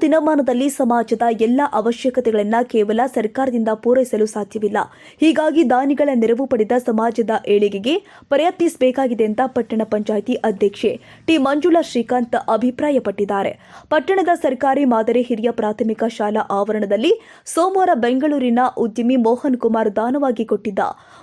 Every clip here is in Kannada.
ದಿನಮಾನದಲ್ಲಿ ಸಮಾಜದ ಎಲ್ಲ ಅವಶ್ಯಕತೆಗಳನ್ನು ಕೇವಲ ಸರ್ಕಾರದಿಂದ ಪೂರೈಸಲು ಸಾಧ್ಯವಿಲ್ಲ. ಹೀಗಾಗಿ ದಾನಿಗಳ ನೆರವು ಪಡೆದ ಸಮಾಜದ ಏಳಿಗೆಗೆ ಪ್ರಯತ್ನಿಸಬೇಕಾಗಿದೆ ಅಂತ ಪಟ್ಟಣ ಪಂಚಾಯಿತಿ ಅಧ್ಯಕ್ಷೆ ಟಿ ಮಂಜುಳಾ ಶ್ರೀಕಾಂತ್ ಅಭಿಪ್ರಾಯಪಟ್ಟಿದ್ದಾರೆ. ಪಟ್ಟಣದ ಸರ್ಕಾರಿ ಮಾದರಿ ಹಿರಿಯ ಪ್ರಾಥಮಿಕ ಶಾಲಾ ಆವರಣದಲ್ಲಿ ಸೋಮವಾರ ಬೆಂಗಳೂರಿನ ಉದ್ಯಮಿ ಮೋಹನ್ ಕುಮಾರ್ ದಾನವಾಗಿ ಕೊಟ್ಟಿದ್ದ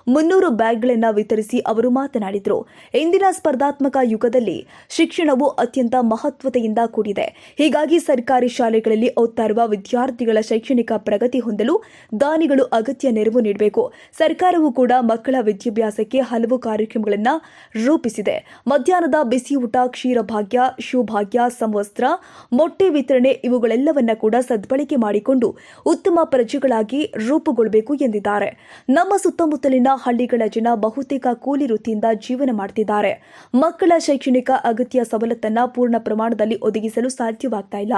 ಮುನ್ನೂರು ಬ್ಯಾಗ್ಗಳನ್ನು ವಿತರಿಸಿ ಅವರು ಮಾತನಾಡಿದರು. ಇಂದಿನ ಸ್ಪರ್ಧಾತ್ಮಕ ಯುಗದಲ್ಲಿ ಶಿಕ್ಷಣವು ಅತ್ಯಂತ ಮಹತ್ವತೆಯಿಂದ ಕೂಡಿದೆ. ಹೀಗಾಗಿ ಸರ್ಕಾರಿ ಶಾಲೆಗಳಲ್ಲಿ ಓದ್ತಾ ವಿದ್ಯಾರ್ಥಿಗಳ ಶೈಕ್ಷಣಿಕ ಪ್ರಗತಿ ಹೊಂದಲು ದಾನಿಗಳು ಅಗತ್ಯ ನೆರವು ನೀಡಬೇಕು. ಸರ್ಕಾರವು ಕೂಡ ಮಕ್ಕಳ ವಿದ್ಯಾಭ್ಯಾಸಕ್ಕೆ ಹಲವು ಕಾರ್ಯಕ್ರಮಗಳನ್ನು ರೂಪಿಸಿದೆ. ಮಧ್ಯಾಹ್ನದ ಬಿಸಿಯೂಟ, ಕ್ಷೀರಭಾಗ್ಯ, ಶುಭಾಗ್ಯ ಸಮವಸ್ತ್ರ ಮೊಟ್ಟೆ ವಿತರಣೆ ಇವುಗಳೆಲ್ಲವನ್ನ ಕೂಡ ಸದ್ಬಳಕೆ ಮಾಡಿಕೊಂಡು ಉತ್ತಮ ಪ್ರಜೆಗಳಾಗಿ ರೂಪುಗೊಳ್ಳಬೇಕು ಎಂದಿದ್ದಾರೆ. ನಮ್ಮ ಸುತ್ತಮುತ್ತಲಿನ ಹಳ್ಳಿಗಳ ಜನ ಬಹುತೇಕ ಕೂಲಿ ವೃತ್ತಿಯಿಂದ ಜೀವನ ಮಾಡ್ತಿದ್ದಾರೆ. ಮಕ್ಕಳ ಶೈಕ್ಷಣಿಕ ಅಗತ್ಯ ಸವಲತ್ತನ್ನ ಪೂರ್ಣ ಪ್ರಮಾಣದಲ್ಲಿ ಒದಗಿಸಲು ಸಾಧ್ಯವಾಗ್ತಾ ಇಲ್ಲ.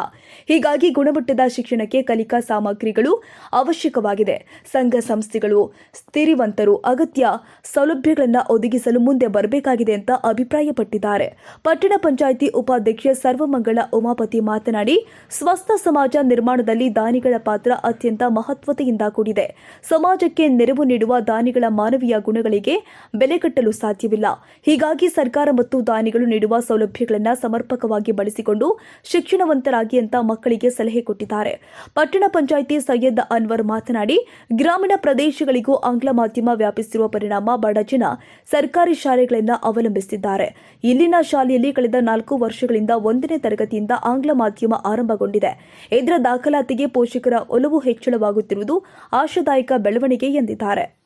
ಹೀಗಾಗಿ ಗುಣಮಟ್ಟದ ಶಿಕ್ಷಣಕ್ಕೆ ಕಲಿಕಾ ಸಾಮಗ್ರಿಗಳು ಅವಶ್ಯಕವಾಗಿದೆ. ಸಂಘ ಸಂಸ್ಥೆಗಳು, ಸ್ಥಿರಿವಂತರು ಅಗತ್ಯ ಸೌಲಭ್ಯಗಳನ್ನು ಒದಗಿಸಲು ಮುಂದೆ ಬರಬೇಕಾಗಿದೆ ಅಂತ ಅಭಿಪ್ರಾಯಪಟ್ಟಿದ್ದಾರೆ. ಪಟ್ಟಣ ಪಂಚಾಯಿತಿ ಉಪಾಧ್ಯಕ್ಷೆ ಸರ್ವಮಂಗಳ ಉಮಾಪತಿ ಮಾತನಾಡಿ, ಸ್ವಸ್ಥ ಸಮಾಜ ನಿರ್ಮಾಣದಲ್ಲಿ ದಾನಿಗಳ ಪಾತ್ರ ಅತ್ಯಂತ ಮಹತ್ವತೆಯಿಂದ ಕೂಡಿದೆ. ಸಮಾಜಕ್ಕೆ ನೆರವು ನೀಡುವ ದಾನಿಗಳ ಮಾನವೀಯ ಗುಣಗಳಿಗೆ ಬೆಲೆ ಕಟ್ಟಲು ಸಾಧ್ಯವಿಲ್ಲ. ಹೀಗಾಗಿ ಸರ್ಕಾರ ಮತ್ತು ದಾನಿಗಳು ನೀಡುವ ಸೌಲಭ್ಯಗಳನ್ನು ಸಮರ್ಪಕವಾಗಿ ಬಳಸಿಕೊಂಡು ಶಿಕ್ಷಣವಂತರಾಗಿ ಅಂತ ಮಕ್ಕಳಿಗೆ ಸಲಹೆ ಕೊಟ್ಟಿದ್ದಾರೆ. ಪಟ್ಟಣ ಪಂಚಾಯಿತಿ ಸೈಯದ್ ಅನ್ವರ್ ಮಾತನಾಡಿ, ಗ್ರಾಮೀಣ ಪ್ರದೇಶಗಳಿಗೂ ಆಂಗ್ಲ ಮಾಧ್ಯಮ ವ್ಯಾಪಿಸಿರುವ ಪರಿಣಾಮ ಬಡ ಜನ ಸರ್ಕಾರಿ ಶಾಲೆಗಳನ್ನು ಅವಲಂಬಿಸಿದ್ದಾರೆ. ಇಲ್ಲಿನ ಶಾಲೆಯಲ್ಲಿ ಕಳೆದ ನಾಲ್ಕು ವರ್ಷಗಳಿಂದ ಒಂದನೇ ತರಗತಿಯಿಂದ ಆಂಗ್ಲ ಮಾಧ್ಯಮ ಆರಂಭಗೊಂಡಿದೆ. ಇದರ ದಾಖಲಾತಿಗೆ ಪೋಷಕರ ಒಲವು ಹೆಚ್ಚಳವಾಗುತ್ತಿರುವುದು ಆಶಾದಾಯಕ ಬೆಳವಣಿಗೆ ಎಂದಿದ್ದಾರೆ.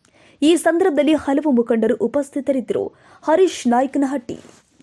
ಈ ಸಂದರ್ಭದಲ್ಲಿ ಹಲವು ಮುಖಂಡರು ಉಪಸ್ಥಿತರಿದ್ದರು. ಹರೀಶ್ ನಾಯ್ಕನಹಟ್ಟಿ